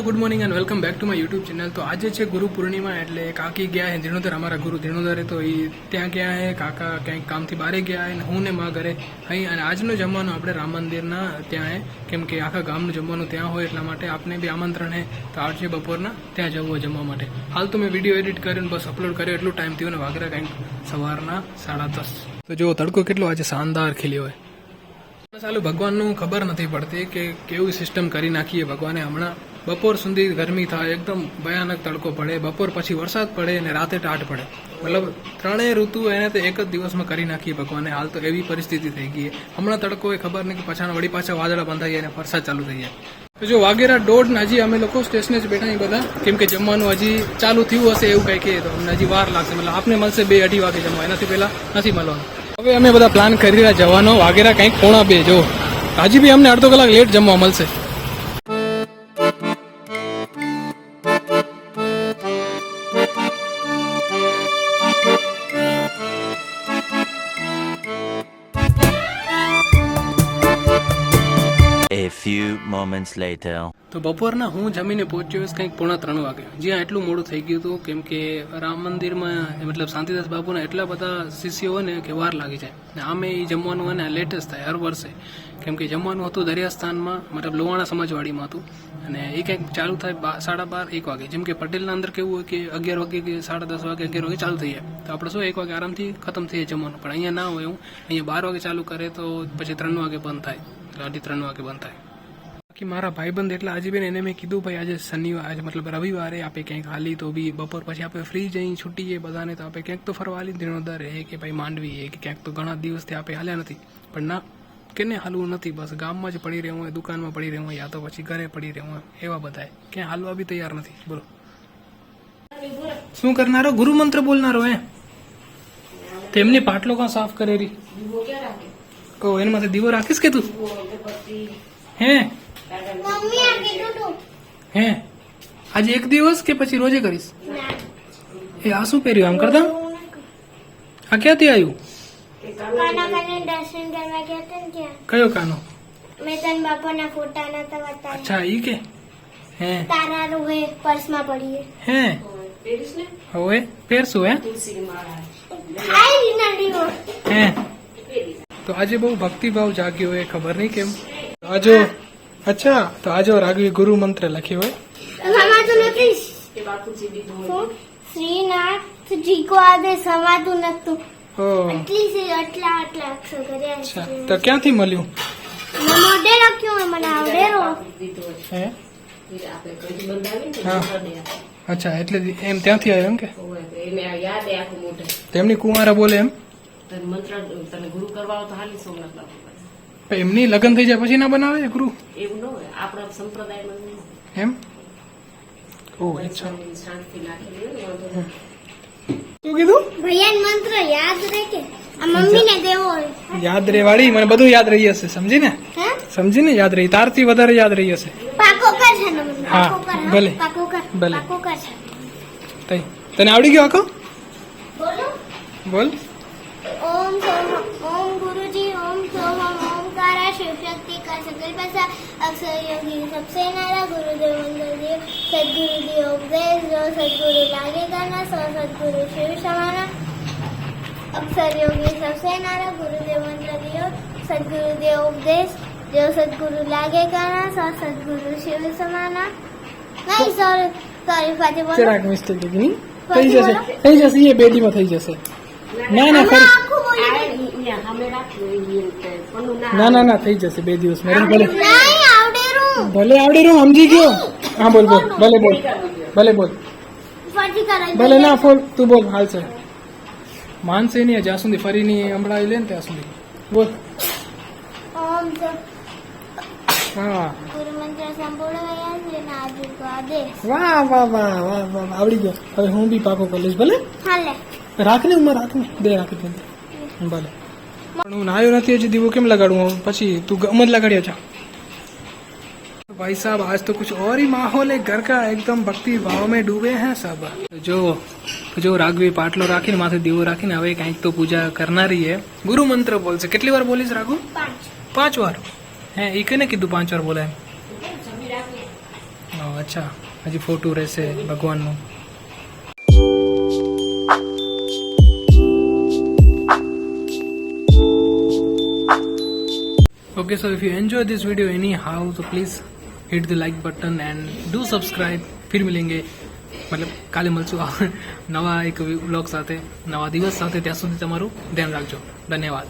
Hello good morning and welcome back to my YouTube channel તો આજે છે ગુરુ પૂર્ણિમા એટલે કાકી ગયા હે ધીણોધર અમારા ગુરુ ધીણોધરે તો એ ત્યાં ગયા હે, કાકા ક્યાંક કામથી બહારે ગયા હે હું ને મા ઘરે અહીં અને આજનો જમવાનું આપણે રામ મંદિરના ત્યાં હે, કેમ કે આખા ગામનું જમવાનું ત્યાં હોય એટલા માટે આપને બી આમંત્રણ હે, તો આવજે બપોરના ત્યાં જવું હોય જમવા માટે. હાલ તો મેં વીડિયો એડિટ કરીને બસ અપલોડ કર્યો એટલું ટાઈમ થયો ને વાગરા કંઈક સવારના સાડા દસ. તો જો તડકો કેટલો આજે શાનદાર ખીલ્યો હોય ચાલુ ભગવાનનું ખબર નથી પડતી કે કેવું સિસ્ટમ કરી નાખીએ ભગવાને હમણાં. બપોર સુધી ગરમી થાય, એકદમ ભયાનક તડકો પડે, બપોર પછી વરસાદ પડે અને રાતે ટાટ પડે. મતલબ ત્રણેય ઋતુ એને તો એક જ દિવસમાં કરી નાખીએ ભગવાને, હાલ તો એવી પરિસ્થિતિ થઈ ગઈ હમણાં તડકો એ ખબર નહીં કે પછાણ વળી પાછા વાદળા બંધાઈ અને વરસાદ ચાલુ થઈ જાય તો જો વાગેરા દોઢ હજી અમે લોકો સ્ટેશને જ બેઠા બધા. કેમ કે જમવાનું હજી ચાલુ થયું હશે એવું કંઈ કહે તો અમને હજી વાર લાગશે. મતલબ આપને મળશે બે અઢી વાગે જમવા, એનાથી પહેલા નથી મળવાનું. હવે અમે બધા પ્લાન કરી રહ્યા જવાનો. વાગેરા કંઈક પોણા બે જો હજી બી અમને અડધો કલાક લેટ જમવા મળશે. Few moments later. તો બપોરના હું જમીને પહોંચ્યો કંઈક પોણા ત્રણ વાગે. જ્યાં એટલું મોડું થઈ ગયું હતું, કેમ કે રામ મંદિરમાં, મતલબ શાંતિદાસ બાપુના એટલા બધા શિષ્યો હોય ને કે વાર લાગી જાય. ને આમે એ જમવાનું હોય ને લેટેસ્ટ થાય હર વર્ષે. કેમ કે જમવાનું હતું દરિયાસ્થાનમાં મતલબ લોહાણા સમાજવાડીમાં હતું. અને એ કંઈક ચાલુ થાય સાડા બાર, એક વાગે. જેમ કે પટેલના અંદર કેવું હોય કે અગિયાર વાગે કે સાડા દસ વાગે, અગિયાર વાગે ચાલુ થઈ જાય. તો આપણે શું, એક વાગે આરામથી ખતમ થઈ જાય જમવાનું. પણ અહીંયા ના હોય એવું. અહીંયા બાર વાગે ચાલુ કરે તો પછી ત્રણ વાગે બંધ થાય. અઢી ત્રણ વાગે બંધ થાય. બાકી મારા ભાઈબંધ એટલે આજે બેન એને મેં કીધું, ભાઈ, આજે શનિવાર, આજે મતલબ રવિવારે આપણે ક્યાંક હાલી તો બી બપોર પછી આપણે ફ્રી જઈ છૂટી જઈએ બધાને તો આપણે ક્યાંક તો ફરવા હાલી ધીણોદર એ કે ભાઈ માંડવી એ કે ક્યાંક તો ઘણા દિવસથી આપણે હાલ્યા નથી. પણ ના, કેને હાલવું નથી, બસ ગામમાં જ પડી રહેવું હોય, દુકાનમાં પડી રહેવું હોય યા તો પછી ઘરે પડી રહેવું હોય, એવા બધા ક્યાંય હાલવા બી તૈયાર નથી. બોલો. શું કરનારો? ગુરુ મંત્ર બોલનારો હે? તેમની પાટલો કાં સાફ કરેલી? ઓ એને માથે દીવો રાખીશ કે તું? હે? હે? આજે એક દિવસ કે પછી રોજે કરીશ? એ આ શું પહેર્યું? આમ કરતા? આ ક્યાંથી આવ્યું? કયો કાનો? મેં તને બાપાના ફોટા નતા બતાવ્યા. અચ્છા ઈ કે? હે? તારા રૂહે પર્સમાં પડીએ. હે? હવે પહેરશું હે? હાય રીના દીવો હે? તો આજે બહુ ભક્તિભાવ જાગ્યો હોય ખબર નહીં કેમ? આજો અચ્છા તો આજો રાઘવી ગુરુ મંત્ર લખ્યો હોય? શ્રીનાથજી કો આજે સમાતું નતું. તો ક્યાંથી મળ્યું? મોઢે લખ્યું મને આવડે રો હે? હા. અચ્છા એટલે એમ ત્યાંથી આવ્યો એમ કે? એને આ યાદ એ આખું મોઢે. તેમની કુંવારા બોલે એમ? મંત્ર તમે ગુરુ કરવા તો હાલી સોમનાથ બાપુ પાસે. એમની લગ્ન થઈ જાય પછી ના બનાવે ગુરુ? એવું ન હોય આપણા સંપ્રદાયમાં એમ? ઓ અચ્છા. શાંતિ નાખેલી હોય ને વાંધો નહીં. શું કીધું? ભૈયાન મંત્ર યાદ રહે કે? આ મમ્મીને દેવો યાદ રે વાળી મને બધું યાદ રહી હશે સમજી ને હે? સમજી ને યાદ રહી તારથી વધારે યાદ રહી હશે. પાકો કર છે ને હા? ભલે. પાકો કર ભલે. પાકો કર છે. તઈ. તને આવડી ગયો આખો? બોલો. ઓમ સોહમ ઓમ ગુરુજી ઓમ સોહમ ઓમકારા શિવશક્તિ કા સંકલ્પ સા અક્ષર યોગી સબસે નારા ગુરુદેવ મંગલદેવ સદગુરુ દી ઉપદેશ જો સદગુરુ લાગે ગાના સો સદગુરુ શિવ સમાના અક્ષર યોગી સબસે નારા ગુરુદેવ મંગલદેવ સદગુરુ દેવ ઉપદેશ જો સદગુરુ લાગે ગાના સો સદગુરુ શિવ સમાના. નહીં સોરી સોરી ફાતે બોલો. જરાક મિસ્ટેક થઈ થઈ જશે થઈ જશે એ બેટીમાં થઈ જશે. ના ના ફરી. ના ના ના થઈ જશે બે દિવસ ભલે. ભલે આવડે રૂ ભલે આવડે હું સમજી ગયો? હા બોલ બોલ ભલે બોલ. ભલે બોલ. ભલે ના ફોલ તું બોલ હાલ છે. માનશે નહીં જ્યાં સુધી ફરી નહીં હમણાં લે ને ત્યાં સુધી. બોલ. હા ગુરુ મંત્ર સંપૂર્ણ ગયા છે ને આજુ કો આદેશ વાહ વાહ વાહ વાહ વાહ. આવડી ગયો. હવે હું બી પાકો કરી લઈશ ભલે? હાલે. રાખ ને ઉંમર રાખ ને દે રાખી દે. ભલે પણ હું નાયો નથી હજી દીવો કેમ લગાડું હું? પછી તું ગમ જ લગાડ્યો છે भाई साहब आज तो कुछ और ही माहौल है घर का एकदम भक्ति भाव में डूबे हैं सब જો જો રાઘવી પાટલો રાખીને માથે દીવો રાખીને હવે કંઈક તો પૂજા કરનારી હે ગુરુ મંત્ર બોલશે કેટલી વાર બોલીશ રાઘુ પાંચ પાંચ વાર હે એ કને કીધું પાંચ વાર બોલાય એમ અચ્છા હજી ફોટો રહેશે ભગવાનનું Okay, so if you enjoy this video anyhow, so please hit the like button and do subscribe. फिर मिलेंगे મતલબ કાલે મળશું નવા એક વ્લોગ સાથે નવા દિવસ સાથે ત્યાં સુધી તમારું ધ્યાન રાખજો ધન્યવાદ